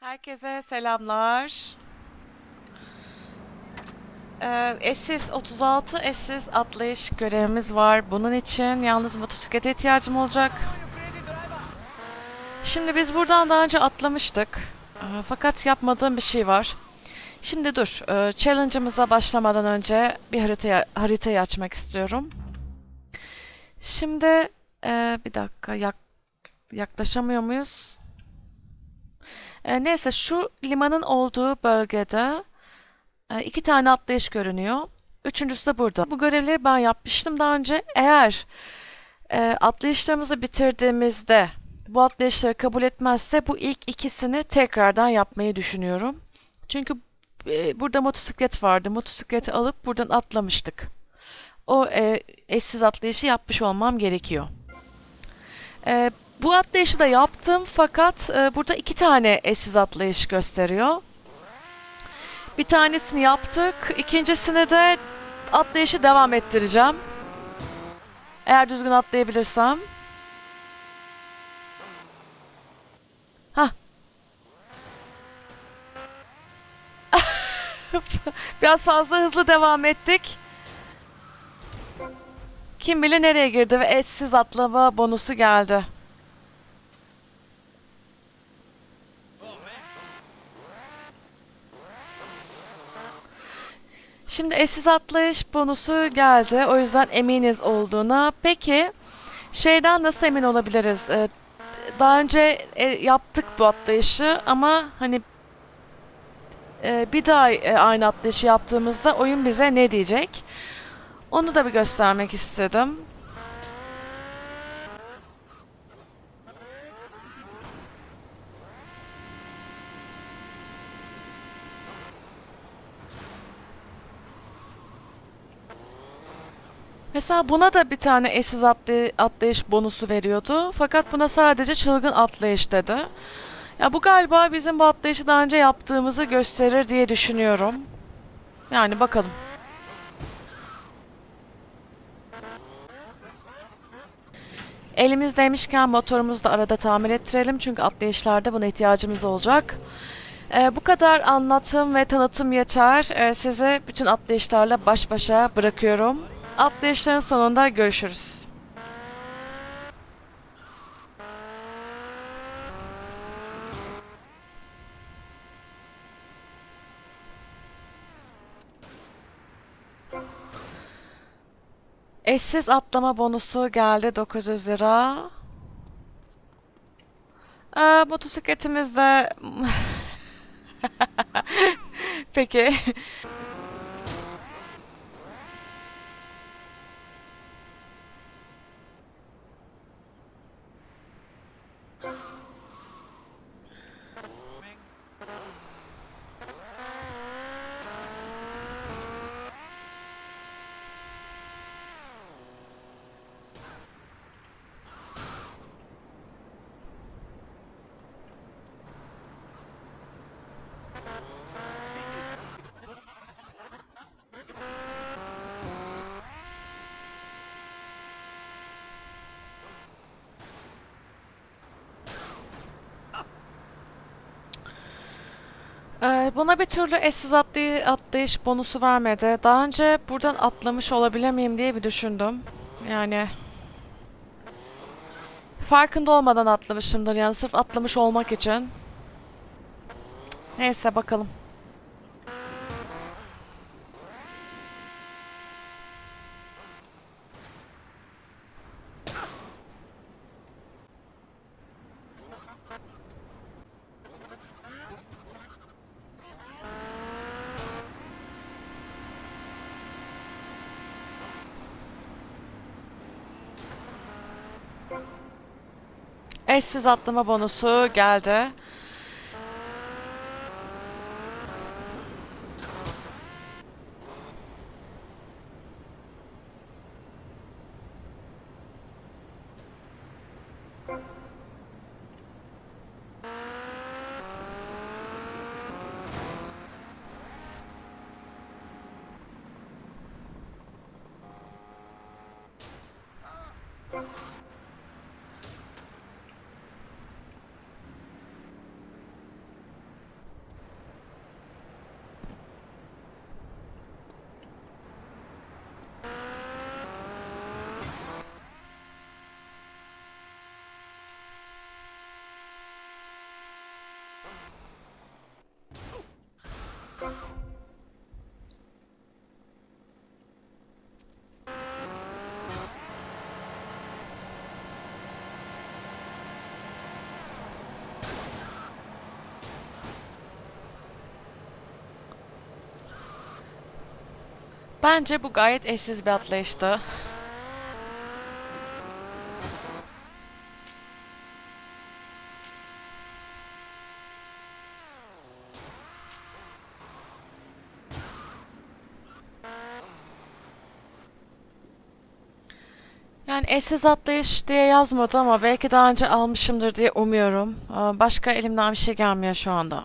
Herkese selamlar. Ee, eşsiz 36 eşsiz atlayış görevimiz var. Bunun için yalnız motosiklete ihtiyacım olacak. Şimdi biz buradan daha önce atlamıştık. Ee, fakat yapmadığım bir şey var. Şimdi dur. E, challenge'ımıza başlamadan önce bir haritayı, haritayı açmak istiyorum. Şimdi e, bir dakika yak, yaklaşamıyor muyuz? E, neyse şu limanın olduğu bölgede e, iki tane atlayış görünüyor. Üçüncüsü de burada. Bu görevleri ben yapmıştım daha önce. Eğer e, atlayışlarımızı bitirdiğimizde bu atlayışları kabul etmezse bu ilk ikisini tekrardan yapmayı düşünüyorum. Çünkü e, burada motosiklet vardı. Motosikleti alıp buradan atlamıştık. O e, eşsiz atlayışı yapmış olmam gerekiyor. E, bu atlayışı da yaptım fakat e, burada iki tane eşsiz atlayış gösteriyor. Bir tanesini yaptık, ikincisini de atlayışı devam ettireceğim. Eğer düzgün atlayabilirsem. Hah. Biraz fazla hızlı devam ettik. Kim bilir nereye girdi ve eşsiz atlama bonusu geldi. Şimdi eşsiz atlayış bonusu geldi. O yüzden eminiz olduğuna. Peki şeyden nasıl emin olabiliriz? Ee, daha önce e, yaptık bu atlayışı ama hani e, bir daha e, aynı atlayışı yaptığımızda oyun bize ne diyecek? Onu da bir göstermek istedim. Mesela buna da bir tane eşsiz atlay atlayış bonusu veriyordu. Fakat buna sadece çılgın atlayış dedi. Ya bu galiba bizim bu atlayışı daha önce yaptığımızı gösterir diye düşünüyorum. Yani bakalım. Elimizdeymişken motorumuzu da arada tamir ettirelim çünkü atlayışlarda buna ihtiyacımız olacak. Ee, bu kadar anlatım ve tanıtım yeter. Ee, sizi bütün atlayışlarla baş başa bırakıyorum. Atlayışların sonunda görüşürüz. Eşsiz atlama bonusu geldi 900 lira. Ee, motosikletimiz de... Peki. Buna bir türlü eşsiz atlay atlayış bonusu vermedi. Daha önce buradan atlamış olabilir miyim diye bir düşündüm. Yani farkında olmadan atlamışımdır yani sırf atlamış olmak için. Neyse bakalım. Eşsiz atlama bonusu geldi. Bence bu gayet eşsiz bir atlayıştı. Yani eşsiz atlayış diye yazmadı ama belki daha önce almışımdır diye umuyorum. Başka elimden bir şey gelmiyor şu anda.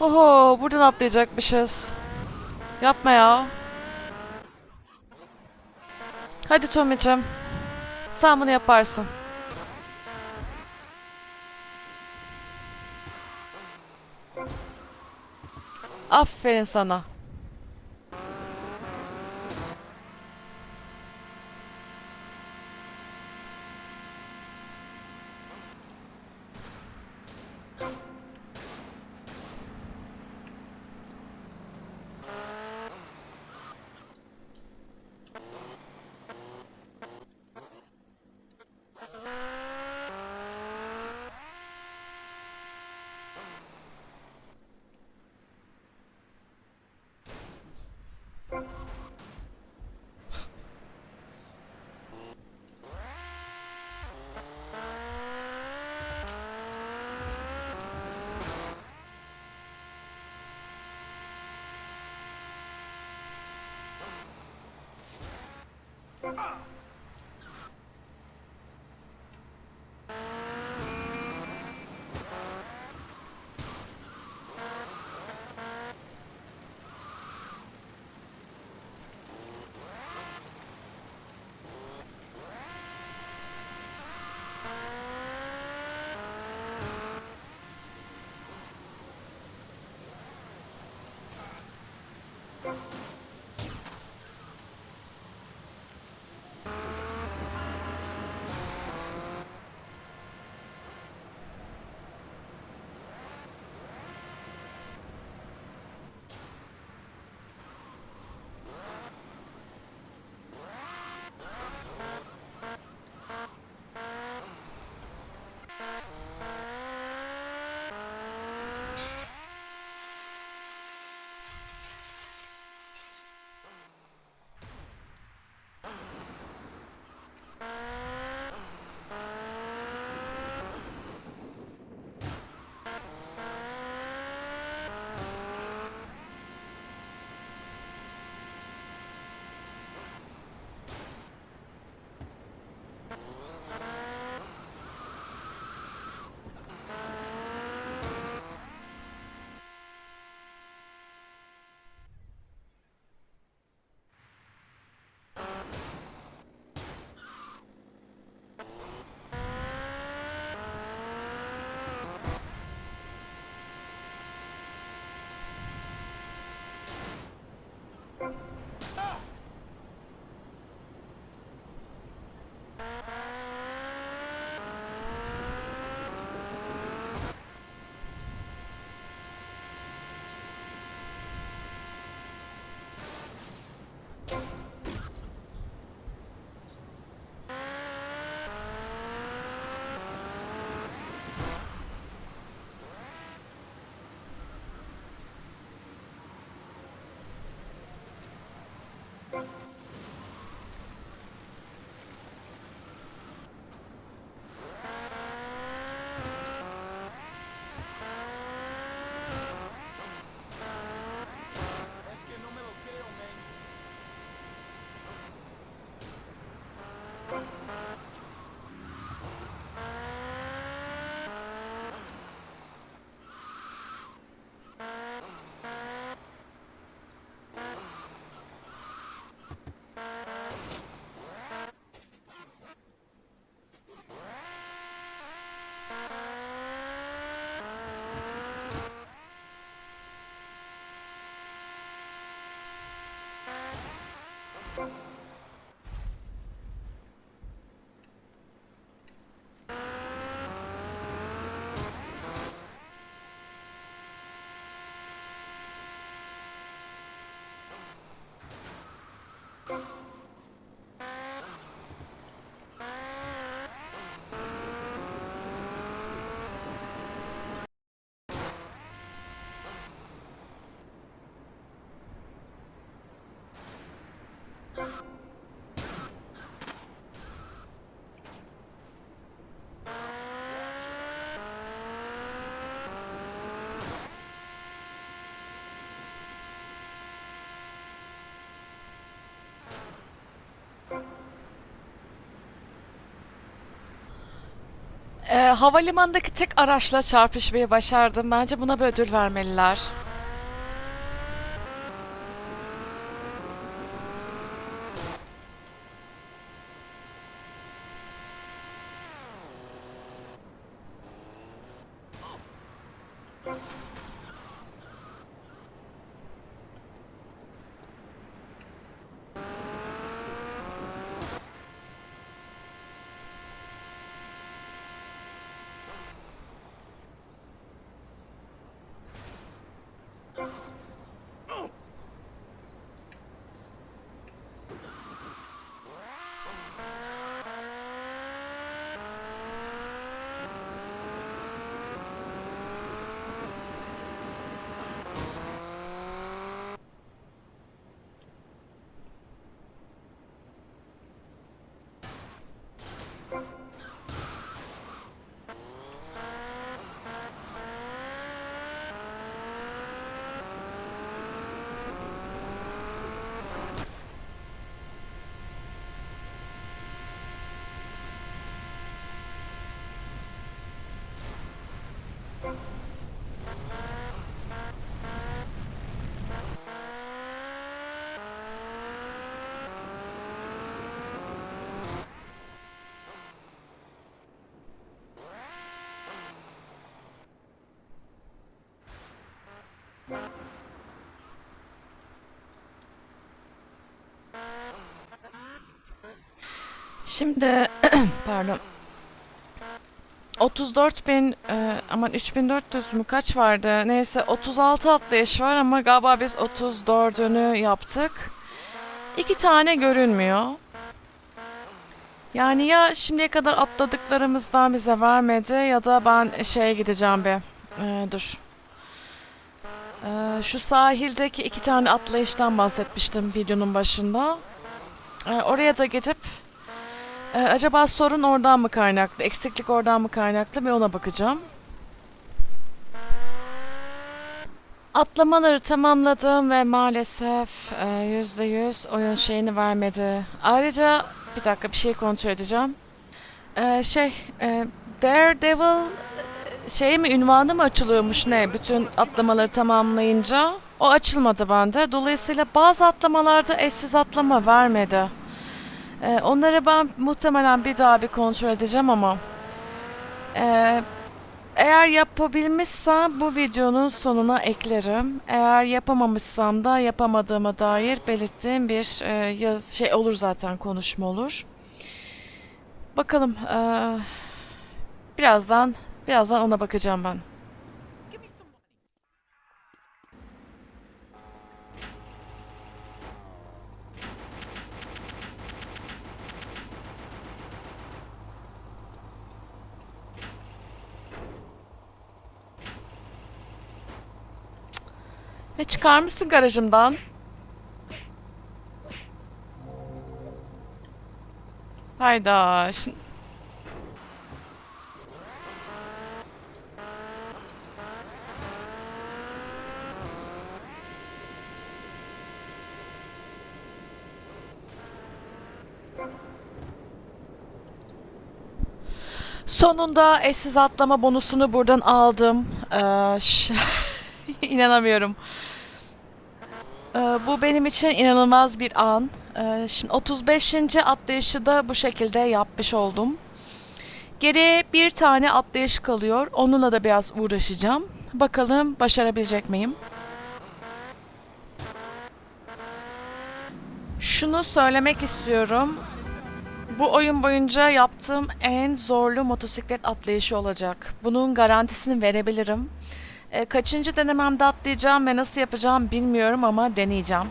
Oho, buradan atlayacakmışız. Yapma ya. Hadi Tommy'cim. Sen bunu yaparsın. Aferin sana. Yeah. Ee, havalimanındaki tek araçla çarpışmayı başardım. Bence buna bir ödül vermeliler. Şimdi pardon. 34 bin e, aman 3400 mü kaç vardı? Neyse 36 atlayış var ama galiba biz 34'ünü yaptık. İki tane görünmüyor. Yani ya şimdiye kadar atladıklarımızdan bize vermedi ya da ben şeye gideceğim bir. E, dur. E, şu sahildeki iki tane atlayıştan bahsetmiştim videonun başında. E, oraya da gidip ee, acaba sorun oradan mı kaynaklı, eksiklik oradan mı kaynaklı bir ona bakacağım. Atlamaları tamamladım ve maalesef e, yüzde yüz oyun şeyini vermedi. Ayrıca bir dakika bir şey kontrol edeceğim. Ee, şey, e, Daredevil e, şey mi ünvanı mı açılıyormuş ne bütün atlamaları tamamlayınca? O açılmadı bende. Dolayısıyla bazı atlamalarda eşsiz atlama vermedi. Ee, onları ben muhtemelen bir daha bir kontrol edeceğim ama ee, eğer yapabilmişsem bu videonun sonuna eklerim. Eğer yapamamışsam da yapamadığıma dair belirttiğim bir e, yaz, şey olur zaten konuşma olur. Bakalım ee, birazdan birazdan ona bakacağım ben. Ve çıkar mısın garajımdan? Hayda. Şimdi... Sonunda eşsiz atlama bonusunu buradan aldım. Ee, inanamıyorum. Ee, bu benim için inanılmaz bir an. Ee, şimdi 35. atlayışı da bu şekilde yapmış oldum. Geriye bir tane atlayış kalıyor. Onunla da biraz uğraşacağım. Bakalım başarabilecek miyim? Şunu söylemek istiyorum. Bu oyun boyunca yaptığım en zorlu motosiklet atlayışı olacak. Bunun garantisini verebilirim. E, kaçıncı denememde atlayacağım ve nasıl yapacağım bilmiyorum ama deneyeceğim.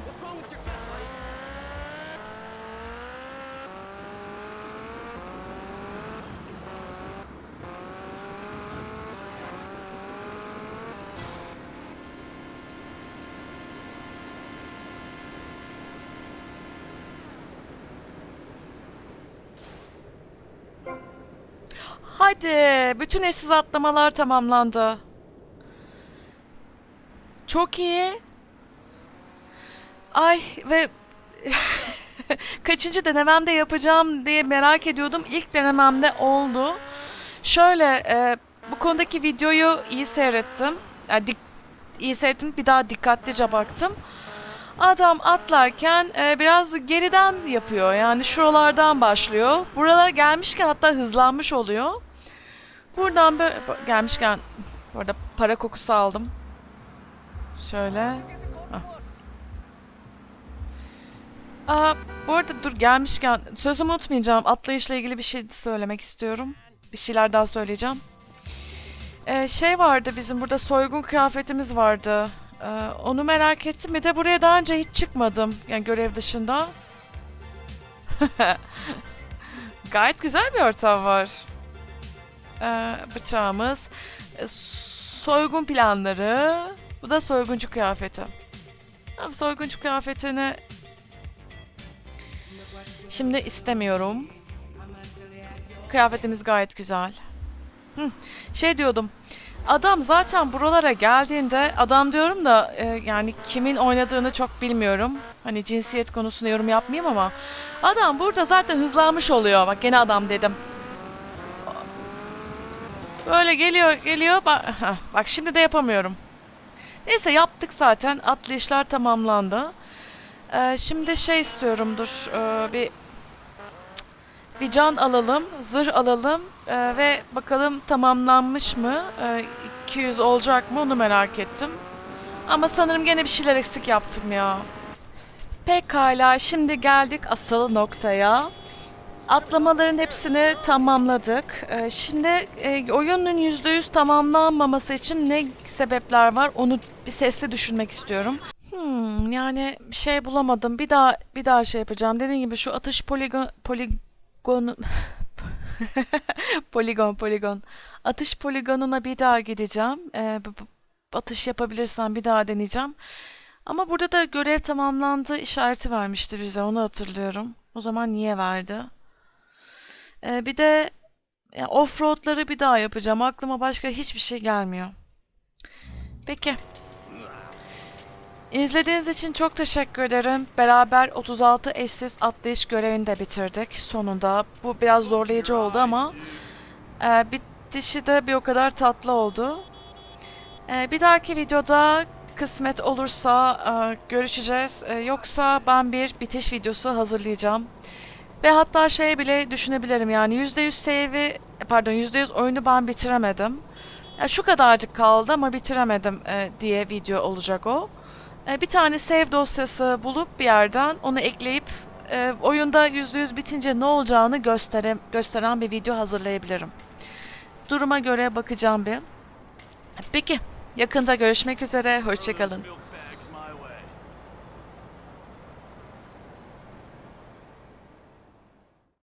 Hadi, bütün eşsiz atlamalar tamamlandı. Çok iyi. Ay ve kaçıncı denememde yapacağım diye merak ediyordum. İlk denememde oldu. Şöyle e, bu konudaki videoyu iyi seyrettim. Yani dik- iyi seyrettim bir daha dikkatlice baktım. Adam atlarken e, biraz geriden yapıyor. Yani şuralardan başlıyor. Buralara gelmişken hatta hızlanmış oluyor. Buradan böyle gelmişken bu arada para kokusu aldım. Şöyle. Hah. Aa, bu arada dur gelmişken sözümü unutmayacağım. Atlayışla ilgili bir şey söylemek istiyorum. Bir şeyler daha söyleyeceğim. Ee, şey vardı bizim burada soygun kıyafetimiz vardı. Ee, onu merak ettim. Bir de buraya daha önce hiç çıkmadım. Yani görev dışında. Gayet güzel bir ortam var. Ee, bıçağımız. Ee, soygun planları. Bu da soyguncu kıyafeti. Abi soyguncu kıyafetini şimdi istemiyorum. Kıyafetimiz gayet güzel. Hı, şey diyordum. Adam zaten buralara geldiğinde adam diyorum da e, yani kimin oynadığını çok bilmiyorum. Hani cinsiyet konusunda yorum yapmayayım ama adam burada zaten hızlanmış oluyor. Bak gene adam dedim. Böyle geliyor geliyor. Bak, bak şimdi de yapamıyorum. Neyse yaptık zaten. Atlayışlar tamamlandı. Ee, şimdi şey istiyorum dur. ee, bir bir can alalım, zırh alalım ee, ve bakalım tamamlanmış mı? Ee, 200 olacak mı onu merak ettim. Ama sanırım gene bir şeyler eksik yaptım ya. Pekala şimdi geldik asıl noktaya. Atlamaların hepsini tamamladık. Ee, şimdi e, oyunun %100 tamamlanmaması için ne sebepler var onu bir sesle düşünmek istiyorum. Hmm, yani şey bulamadım. Bir daha bir daha şey yapacağım. Dediğim gibi şu atış poligon poligon poligon poligon atış poligonuna bir daha gideceğim. Ee, atış yapabilirsem bir daha deneyeceğim. Ama burada da görev tamamlandı işareti vermişti bize. Onu hatırlıyorum. O zaman niye verdi? Ee, bir de ya, offroadları bir daha yapacağım. Aklıma başka hiçbir şey gelmiyor. Peki. İzlediğiniz için çok teşekkür ederim. Beraber 36 eşsiz atlayış görevini de bitirdik sonunda. Bu biraz zorlayıcı oldu ama e, bitişi de bir o kadar tatlı oldu. E, bir dahaki videoda kısmet olursa e, görüşeceğiz. E, yoksa ben bir bitiş videosu hazırlayacağım. Ve hatta şey bile düşünebilirim yani %100 save'i pardon %100 oyunu ben bitiremedim. Ya şu kadarcık kaldı ama bitiremedim e, diye video olacak o. E, bir tane save dosyası bulup bir yerden onu ekleyip e, oyunda %100 bitince ne olacağını göstere, gösteren bir video hazırlayabilirim. Duruma göre bakacağım bir. Peki yakında görüşmek üzere hoşçakalın.